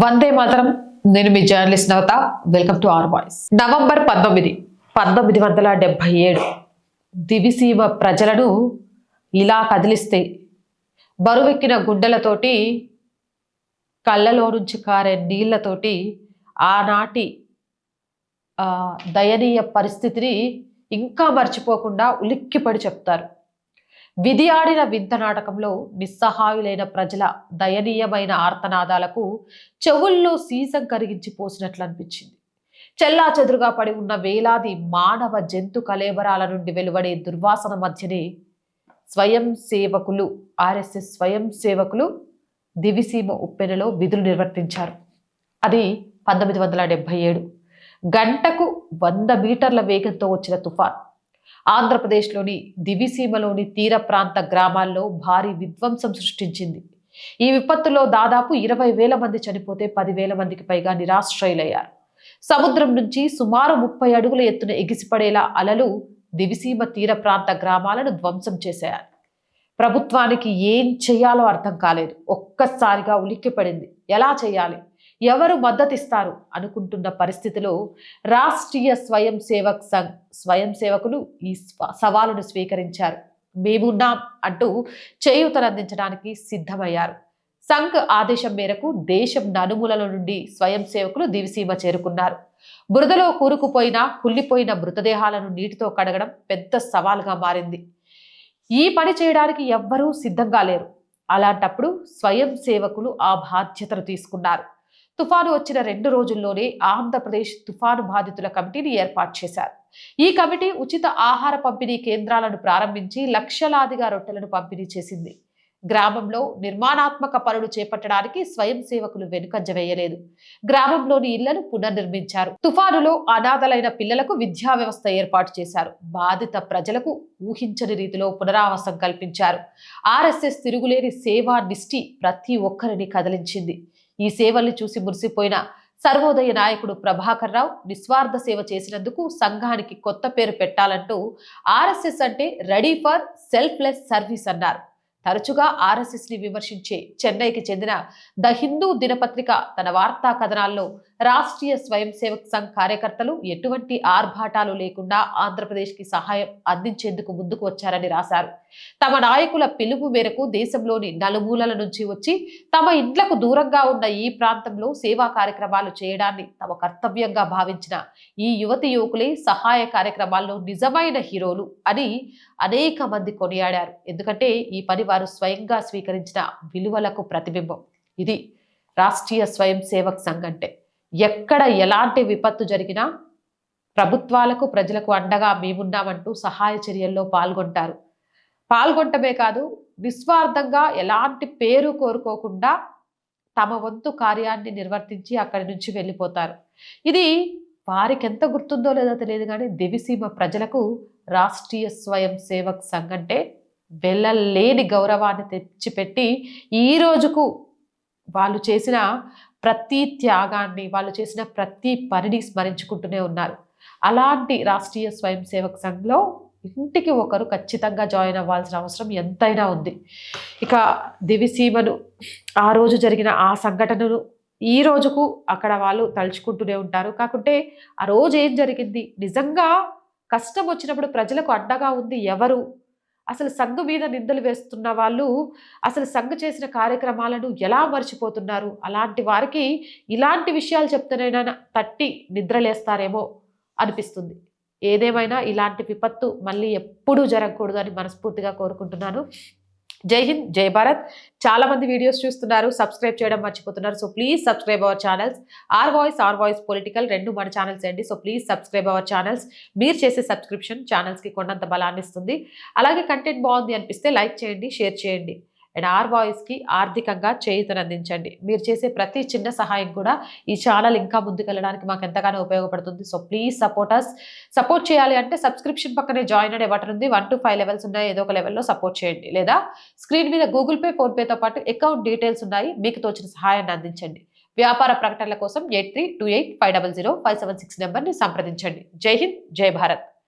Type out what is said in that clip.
వందే మాత్రం. నేను మీ journalist Navata. Welcome to R Voice November పంతొమ్మిది పంతొమ్మిది వందల డెబ్భై ఏడు. దివిసీమ ప్రజలను ఇలా కదిలిస్తే బరువెక్కిన గుండెలతోటి కళ్ళలో నుంచి కారే నీళ్ళతోటి ఆనాటి దయనీయ పరిస్థితిని ఇంకా మర్చిపోకుండా ఉలిక్కిపడి చెప్తారు. విధి ఆడిన వింత నాటకంలో నిస్సహాయులైన ప్రజల దయనీయమైన ఆర్తనాదాలకు చెవుల్లో సీసం కరిగించి పోసినట్లు అనిపించింది చెల్లా చెదురుగా పడి ఉన్న వేలాది మానవ జంతు కలేబరాల నుండి వెలువడే దుర్వాసన మధ్యనే స్వయం సేవకులు ఆర్ఎస్ఎస్ స్వయం సేవకులు దివిసీమ ఉప్పెనలో విధులు నిర్వర్తించారు. అది పంతొమ్మిది వందల డెబ్బై ఏడు. గంటకు వంద మీటర్ల వేగంతో వచ్చిన తుఫాన్. ఆంధ్రప్రదేశ్లోని దివిసీమలోని తీర ప్రాంత గ్రామాల్లో భారీ విధ్వంసం సృష్టించింది. ఈ విపత్తులో దాదాపు ఇరవై వేల మంది చనిపోతే పదివేల మందికి పైగా నిరాశ్రయులయ్యారు. సముద్రం నుంచి సుమారు ముప్పై అడుగుల ఎత్తున ఎగిసిపడేలా అలలు దివిసీమ తీర ప్రాంత గ్రామాలను ధ్వంసం చేశాయి. ప్రభుత్వానికి ఏం చేయాలో అర్థం కాలేదు. ఒక్కసారిగా ఉలిక్కిపడింది. ఎలా చేయాలి? ఎవరు మద్దతిస్తారు అనుకుంటున్న పరిస్థితిలో రాష్ట్రీయ స్వయం సేవక్ సంఘ్ స్వయం సేవకులు ఈ సవాలును స్వీకరించారు. మేమున్నాం అంటూ చేయూతనందించడానికి సిద్ధమయ్యారు. సంఘ్ ఆదేశం మేరకు దేశం నలుమూలల నుండి స్వయం సేవకులు దివిసీమ చేరుకున్నారు. బురదలో కూరుకుపోయిన కుళ్ళిపోయిన మృతదేహాలను నీటితో కడగడం పెద్ద సవాల్గా మారింది. ఈ పని చేయడానికి ఎవ్వరూ సిద్ధంగా లేరు. అలాంటప్పుడు స్వయం సేవకులు ఆ బాధ్యతను తీసుకున్నారు. తుఫాను వచ్చిన రెండు రోజుల్లోనే ఆంధ్రప్రదేశ్ తుఫాను బాధితుల కమిటీని ఏర్పాటు చేశారు. ఈ కమిటీ ఉచిత ఆహార పంపిణీ కేంద్రాలను ప్రారంభించి లక్షలాదిగా రొట్టెలను పంపిణీ చేసింది. గ్రామంలో నిర్మాణాత్మక పనులు చేపట్టడానికి స్వయం సేవకులు వెనుకంజ వేయలేదు. గ్రామంలోని ఇళ్ళను పునర్నిర్మించారు. తుఫానులో అనాథలైన పిల్లలకు విద్యా వ్యవస్థ ఏర్పాటు చేశారు. బాధిత ప్రజలకు ఊహించని రీతిలో పునరావాసం కల్పించారు. ఆర్ఎస్ఎస్ తిరుగులేని సేవా నిష్టి ప్రతి ఒక్కరిని కదిలించింది. ఈ సేవల్ని చూసి మురిసిపోయిన సర్వోదయ నాయకుడు ప్రభాకర్ రావు నిస్వార్థ సేవ చేసినందుకు సంఘానికి కొత్త పేరు పెట్టాలంటూ ఆర్ఎస్ఎస్ అంటే రెడీ ఫర్ సెల్ఫ్లెస్ సర్వీస్ అన్నారు. తరచుగా ఆర్ఎస్ఎస్ని విమర్శించే చెన్నైకి చెందిన ద హిందూ దినపత్రిక తన వార్తా కథనాల్లో రాష్ట్రీయ స్వయం సేవక్ సంఘ్ కార్యకర్తలు ఎటువంటి ఆర్భాటాలు లేకుండా ఆంధ్రప్రదేశ్కి సహాయం అందించేందుకు ముందుకు వచ్చారని రాశారు. తమ నాయకుల పిలుపు మేరకు దేశంలోని నలుమూలల నుంచి వచ్చి తమ ఇండ్లకు దూరంగా ఉన్న ఈ ప్రాంతంలో సేవా కార్యక్రమాలు చేయడాన్ని తమ కర్తవ్యంగా భావించిన ఈ యువతి యువకులే సహాయ కార్యక్రమాల్లో నిజమైన హీరోలు అని అనేక మంది కొనియాడారు. ఎందుకంటే ఈ పని వారు స్వయంగా స్వీకరించిన విలువలకు ప్రతిబింబం. ఇది రాష్ట్రీయ స్వయం సేవక్ సంఘ్ అంటే. ఎక్కడ ఎలాంటి విపత్తు జరిగినా ప్రభుత్వాలకు ప్రజలకు అండగా మేమున్నామంటూ సహాయ చర్యల్లో పాల్గొంటారు. పాల్గొంటమే కాదు నిస్వార్థంగా ఎలాంటి పేరు కోరుకోకుండా తమ వంతు కార్యాన్ని నిర్వర్తించి అక్కడి నుంచి వెళ్ళిపోతారు. ఇది వారికి ఎంత గుర్తుందో లేదో తెలియదు కానీ దివిసీమ ప్రజలకు రాష్ట్రీయ స్వయం సేవక్ సంఘ్ అంటే వెళ్ళలేని గౌరవాన్ని తెచ్చిపెట్టి ఈ రోజుకు వాళ్ళు చేసిన ప్రతి త్యాగాన్ని వాళ్ళు చేసిన ప్రతి పనిని స్మరించుకుంటూనే ఉన్నారు. అలాంటి రాష్ట్రీయ స్వయం సేవక్ సంఘ్లో ఇంటికి ఒకరు ఖచ్చితంగా జాయిన్ అవ్వాల్సిన అవసరం ఎంతైనా ఉంది. ఇక దివిసీమను ఆ రోజు జరిగిన ఆ సంఘటనను ఈ రోజుకు అక్కడ వాళ్ళు తలుచుకుంటూనే ఉంటారు. కాకుంటే ఆ రోజు ఏం జరిగింది? నిజంగా కష్టం వచ్చినప్పుడు ప్రజలకు అండగా ఉంది ఎవరు అసలు సంఘు మీద నిందలు వేస్తున్న వాళ్ళు అసలు సంఘు చేసిన కార్యక్రమాలను ఎలా మర్చిపోతున్నారు? అలాంటి వారికి ఇలాంటి విషయాలు చెప్తేనైనా తట్టి నిద్రలేస్తారేమో అనిపిస్తుంది. ఏదేమైనా ఇలాంటి విపత్తు మళ్ళీ ఎప్పుడూ జరగకూడదు అని మనస్ఫూర్తిగా కోరుకుంటున్నాను. జై హింద్ జై భారత్. చాలా మంది వీడియోస్ చూస్తున్నారు సబ్స్క్రైబ్ చేయడం మర్చిపోతున్నారు. So please subscribe our channels R Voice R Voice political రెండు మన ఛానల్స్ అండి. So please subscribe our channels మీరు చేసే సబ్స్క్రిప్షన్ ఛానల్స్కి కొండంత బలాన్ని ఇస్తుంది అలాగే కంటెంట్ బాగుంది అనిపిస్తే లైక్ చేయండి షేర్ చేయండి. అండ్ ఆర్ వాయిస్కి ఆర్థికంగా చేయుతను అందించండి మీరు చేసే ప్రతి చిన్న సహాయం కూడా ఈ ఛానల్ ఇంకా ముందుకెళ్ళడానికి మాకు ఎంతగానో ఉపయోగపడుతుంది. So please support us support చేయాలి అంటే సబ్స్క్రిప్షన్ పక్కనే జాయిన్ అనే బటన్ ఉంది. వన్ టు ఫైవ్ లెవెల్స్ ఉన్నాయి. ఏదో ఒక లెవెల్లో సపోర్ట్ చేయండి. లేదా స్క్రీన్ మీద గూగుల్ పే ఫోన్పేతో పాటు అకౌంట్ డీటెయిల్స్ ఉన్నాయి. మీకు తోచిన సహాయాన్ని అందించండి. వ్యాపార ప్రకటనల కోసం eight three two eight five double zero five seven six నెంబర్ని సంప్రదించండి. జై హింద్ జై భారత్.